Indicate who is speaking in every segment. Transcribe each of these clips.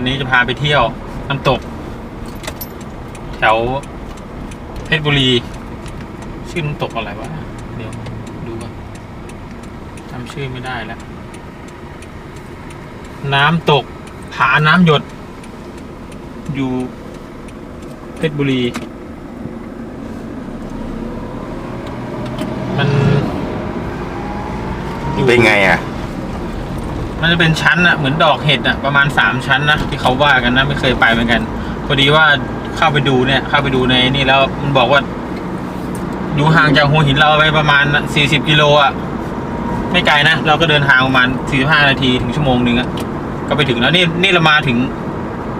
Speaker 1: วันนี้จะพาไปเที่ยวน้ำตก แถวเพชรบุรี ชื่อน้ำตกอะไรวะ เดี๋ยวดูก่อนจำชื่อไม่ได้แล้ว น้ำตกผาน้ำหยด อยู่เพชรบุรี มัน
Speaker 2: เป็นไงอะ
Speaker 1: มันจะเป็นชั้นอะเหมือนดอกเห็ดอะประมาณสามชั้นนะที่เขาว่ากันนะไม่เคยไปเหมือนกัน พอดีว่าเข้าไปดูเนี่ย เข้าไปดูในนี่แล้วมันบอกว่าอยู่ห่างจากหัวหินเราไปประมาณสี่สิบกิโลอะไม่ไกลนะ เราก็เดินทางประมาณสี่ห้านาทีถึงชั่วโมงนึงอะก็ไปถึงแล้วนี่นี่เรามาถึง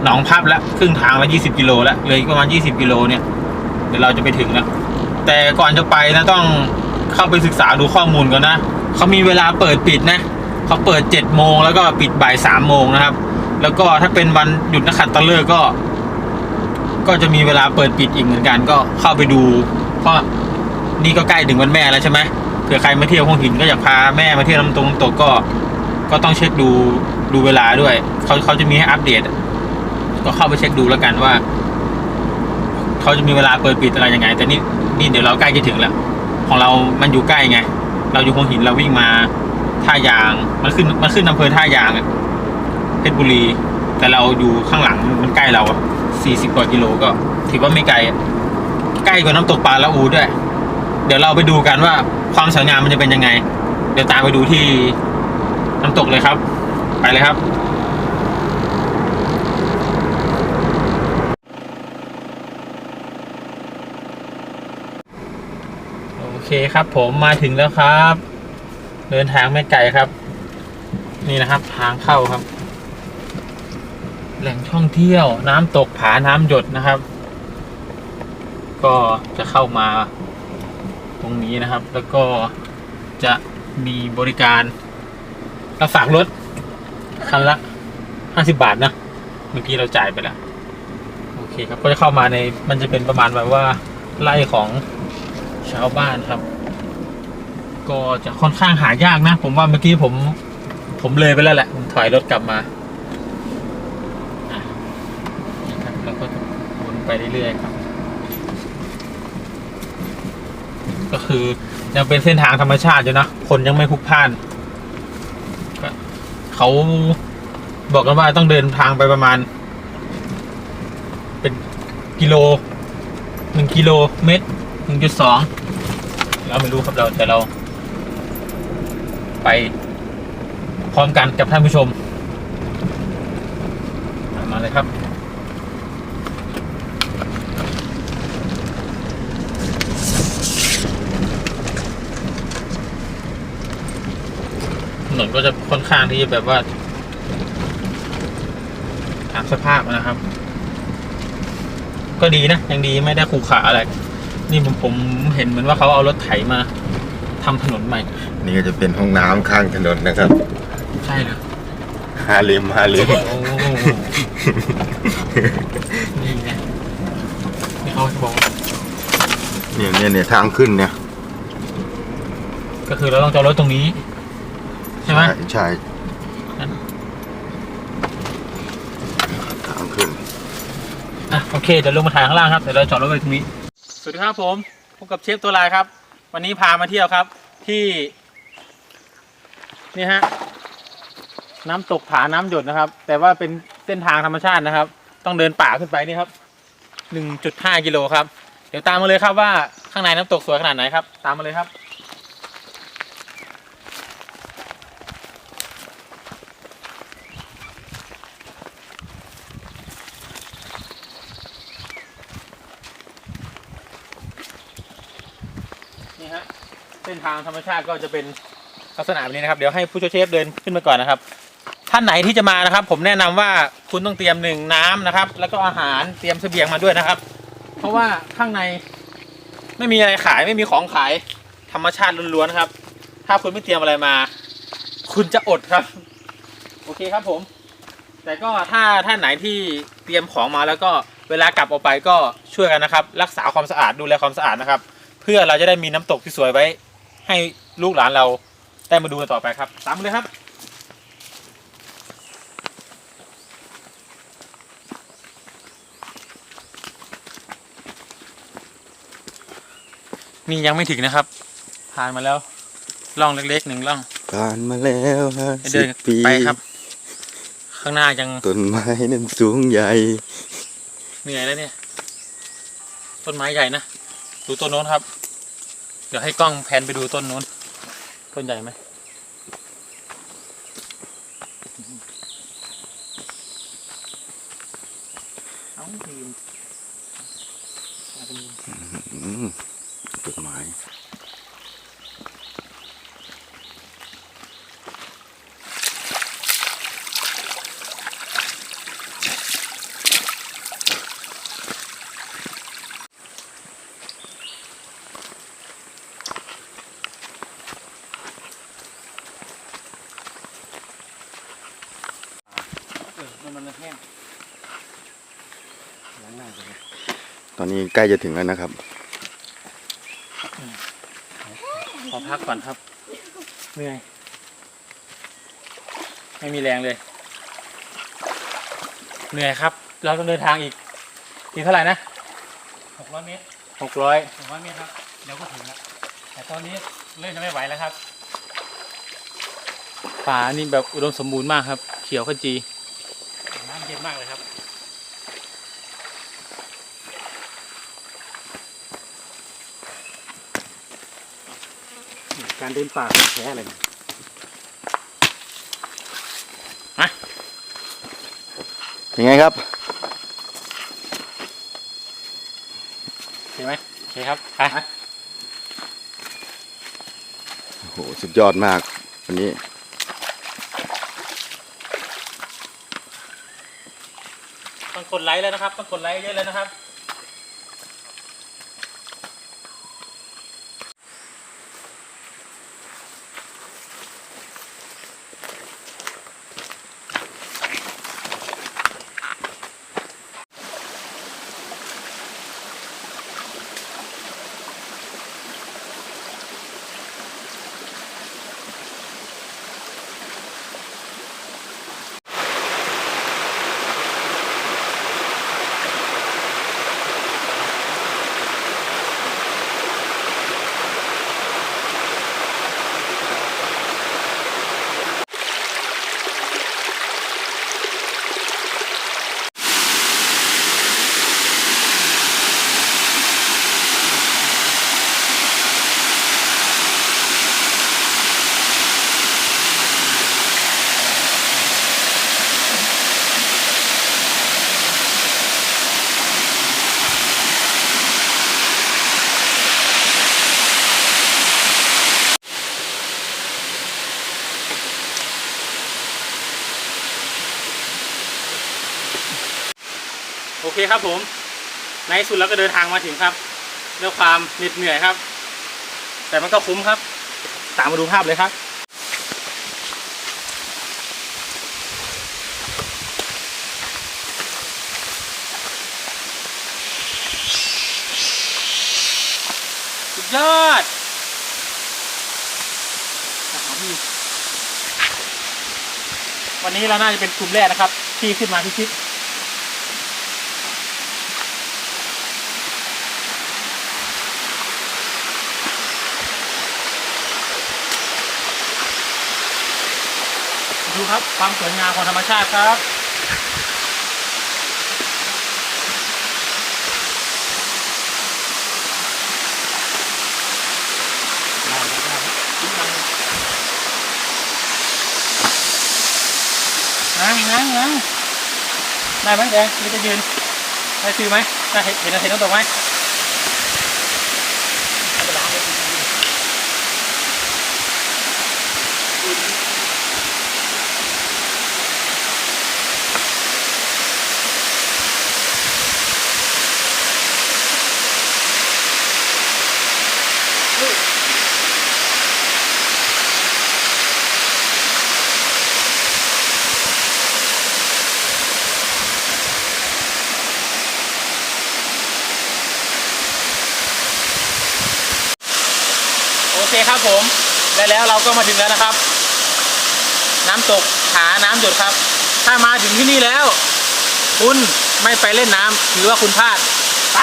Speaker 1: หนองพับแล้วครึ่งทางแล้วยี่สิบกิโลแล้วเลยประมาณยี่สิบกิโลเนี่ยเดี๋ยวเราจะไปถึงแล้วแต่ก่อนจะไปนะต้องเข้าไปศึกษาดูข้อมูลก่อนนะเขามีเวลาเปิดปิดนะ เขาเปิดเจ็ดโมงแล้วก็ปิดบ่ายสามโมงนะครับ แล้วก็ถ้าเป็นวันหยุดนักขัตฤกษ์ก็ ก็จะมีเวลาเปิดปิดอีกเหมือนกันก็เข้าไปดู เพราะนี่ก็ใกล้ถึงวันแม่แล้วใช่ไหมเผื่อใครมาเที่ยวหัวหินก็อยากพาแม่มาเที่ยวน้ำตกน้ำตกก็ ก็ต้องเช็คดูดูเวลาด้วยเขาเขาจะมีให้อัปเดต ก็เข้าไปเช็คดูแล้วกันว่าเขาจะมีเวลาเปิดปิดอะไรยังไง แต่นี่นี่เดี๋ยวเราใกล้จะถึงแล้ว ของเรามันอยู่ใกล้ไง เราอยู่หัวหินเราวิ่งมา ท่ายาง มันขึ้นมันขึ้นอำเภอท่ายางอะเพชรบุรี แต่เราอยู่ข้างหลังมันใกล้เราอะสี่สิบกว่ากิโลก็ ถือว่าไม่ไกลอะใกล้กว่าน้ำตกปลาละอูด้วย เดี๋ยวเราไปดูกันว่าความสวยงามมันจะเป็นยังไง เดี๋ยวตามไปดูที่น้ำตกเลยครับ ไปเลยครับโอเคครับผมมาถึงแล้วครับ เดินทางไม่ไกลครับ นี่นะครับ ทางเข้าครับ แหล่งท่องเที่ยวน้ำตกผาน้ำหยดนะครับ ก็จะเข้ามา ตรงนี้นะครับ แล้วก็จะมีบริการรับฝากรถคันละห้าสิบาทนะเมื่อกี้เราจ่ายไปแล้วโอเคครับก็จะเข้ามาในมันจะเป็นประมาณแบบว่าไร่ของชาวบ้านครับ ก็จะค่อนข้างหายากนะ ผมว่าเมื่อกี้ผม ผมเลยไปแล้วแหละ ผมถอยรถกลับมาครับแล้วก็วนไปเรื่อยๆครับ ก็คือยังเป็นเส้นทางธรรมชาติอยู่นะ คนยังไม่พลุกพล่านเขาบอกกันว่าต้องเดินทางไปประมาณ เป็นกิโลหนึ่งกิโลเมตรหนึ่งจุดสองเราไม่รู้ครับเราแต่เรา ไปพร้อมกันกับท่านผู้ชม มาเลยครับ ถนนก็จะค่อนข้างที่จะแบบว่าตามสภาพนะครับ ก็ดีนะ ยังดีไม่ได้ขรุขระอะไร นี่ผมผมเห็นเหมือนว่าเขาเอารถไถมา ทำถนนใหม่
Speaker 2: นี่ก็จะเป็นห้องน้ำข้างถนนนะครับ
Speaker 1: ใช่เหรอ
Speaker 2: ฮาเลมฮาเลม
Speaker 1: โอ้นี่ไงนี่เขาบอกว่า
Speaker 2: เนี่ยเนี่ยเนี่ยทางขึ้นเนี่ย
Speaker 1: ก็คือเราต้องจอดรถตรงนี้ ใช่ไหม
Speaker 2: ใช่ทางขึ้น
Speaker 1: อะโอเคเดี๋ยวลงมาถ่ายข้างล่างครับเดี๋ยวเราจอดรถไว้ตรงนี้ สวัสดีครับผมพบกับเชฟตัวลายครับ วันนี้พามาเที่ยวครับที่ นี่ฮะน้ำตกผาน้ำหยดนะครับ แต่ว่าเป็นเส้นทางธรรมชาตินะครับ ต้องเดินป่าขึ้นไปนี่ครับ1.5กิโลครับ เดี๋ยวตามมาเลยครับว่าข้างในน้ำตกสวยขนาดไหนครับ ตามมาเลยครับ นี่ฮะ ทางธรรมชาติก็จะเป็นลักษณะแบบนี้นะครับ เดี๋ยวให้ผู้ช่วยเชฟเดินขึ้นมาก่อนนะครับ ท่านไหนที่จะมานะครับ ผมแนะนำว่าคุณต้องเตรียมหนึ่งน้ำนะครับ แล้วก็อาหารเตรียมเสบียงมาด้วยนะครับ เพราะว่าข้างในไม่มีอะไรขายไม่มีของขายธรรมชาติล้วนๆครับ ถ้าคุณไม่เตรียมอะไรมา คุณจะอดครับ โอเคครับผม แต่ก็ถ้าท่านไหนที่เตรียมของมาแล้วก็เวลากลับออกไปก็ช่วยกันนะครับ รักษาความสะอาดดูแลความสะอาดนะครับ เพื่อเราจะได้มีน้ำตกที่สวยไว้ ให้ลูกหลานเราได้มาดูกันต่อไปครับ ตามมาเลยครับนี่ยังไม่ถึงนะครับ ผ่านมาแล้วล่องเล็กๆหนึ่งล่อง
Speaker 2: ผ่านมาแล้วฮะ
Speaker 1: เดิน
Speaker 2: ปี
Speaker 1: ไปครับ ข้างหน้ายัง
Speaker 2: ต้นไม้นั้นสูงใหญ่
Speaker 1: เหนื่อยแล้วเนี่ย ต้นไม้ใหญ่นะดูต้นโน้นครับ เดี๋ยวให้กล้องแพนไปดูต้นโน้น ต้นใหญ่ไหมเอาทีมเอาเป็นมุม
Speaker 2: อืมต้นไม้
Speaker 1: เออมันมันแห้งล้างหน้าไปเลย
Speaker 2: ตอนนี้ใกล้จะถึงแล้วนะครับ
Speaker 1: ขอพักก่อนครับ เหนื่อย ไม่มีแรงเลย เหนื่อยครับ เราต้องเดินทางอีกอีกเท่าไหร่นะ
Speaker 3: หกร้อยเมตร
Speaker 1: หกร้อย
Speaker 3: หกร้อยเมตรครับเดี๋ยวก็ถึงแล้ว
Speaker 1: แต่ตอนนี้เริ่มจะไม่ไหวแล้วครับ ป่านี่แบบอุดมสมบูรณ์มากครับ เขียวขจี
Speaker 3: น้ำเย็นมากเลยครับ การเดินป่าเป็นแพ้อะไรเนี่ย
Speaker 2: เป็นไงครับ
Speaker 1: เห็นไหมโอเคครับไป
Speaker 2: โอ้โหสุดยอดมากวันนี้
Speaker 1: ต้องกดไลค์แล้วนะครับต้องกดไลค์เยอะเลยนะครับ ครับผม ในสุดแล้วก็เดินทางมาถึงครับด้วยความเหน็ดเหนื่อยครับ แต่มันก็คุ้มครับ ตามมาดูภาพเลยครับสุดยอดวันนี้เราน่าจะเป็นกลุ่มแรกนะครับ ที่ขึ้นมาพิชิต ครับ ความสวยงามของธรรมชาติครับนั่งนั่งนั่งได้ไหมแดงนี่จะยืนได้ชื่อไหมได้เห็นเห็นเห็นน้ำตกไหม แล้วเราก็มาถึงแล้วนะครับ น้ำตกผาน้ำหยดครับ ถ้ามาถึงที่นี่แล้ว คุณไม่ไปเล่นน้ำถือว่าคุณพลาดไป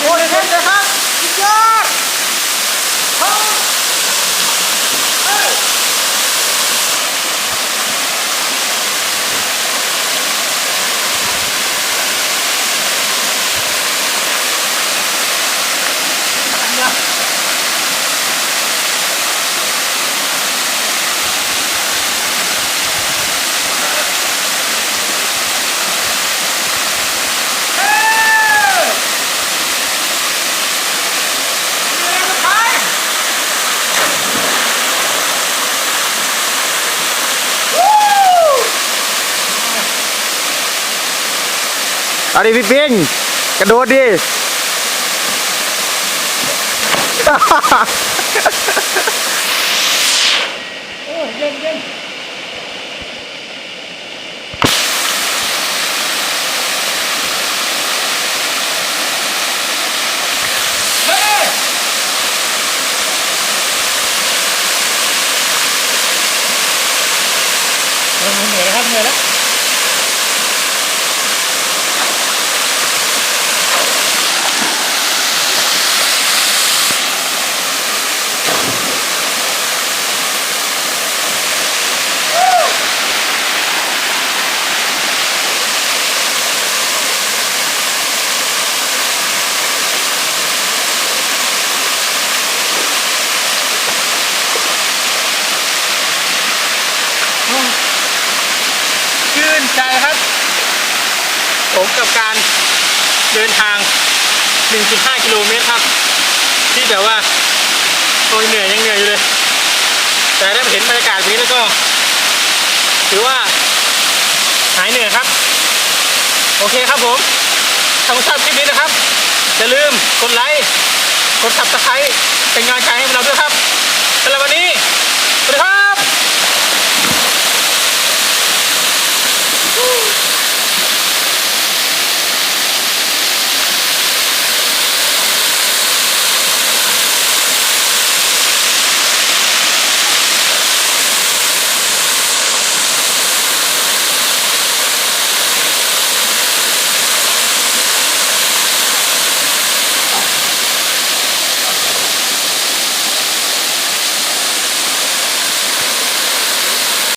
Speaker 1: โอ้ย
Speaker 2: เล่นนะครับยอดาดิพี่ปิงกระโดดดิ
Speaker 3: โอ้เย็นเย็นเฮ้ยเออเหนื่อยแล้วครับเหนื่อยแล้ว
Speaker 1: ชื่นใจครับ ผมกับการเดินทาง 1.5 กิโลเมตรครับ ที่แบบว่าโอยเหนื่อยยังเหนื่อยอยู่เลย แต่ได้มาเห็นบรรยากาศ แบบนี้แล้วก็ถือว่าหายเหนื่อยครับ โอเคครับผมถ้าคุณชอบคลิปนี้นะครับ อย่าลืมกดไลค์ กดซับสไครต์เป็นกำลังใจให้พวกเราด้วยครับสำหรับวันนี้สวัสดีครับ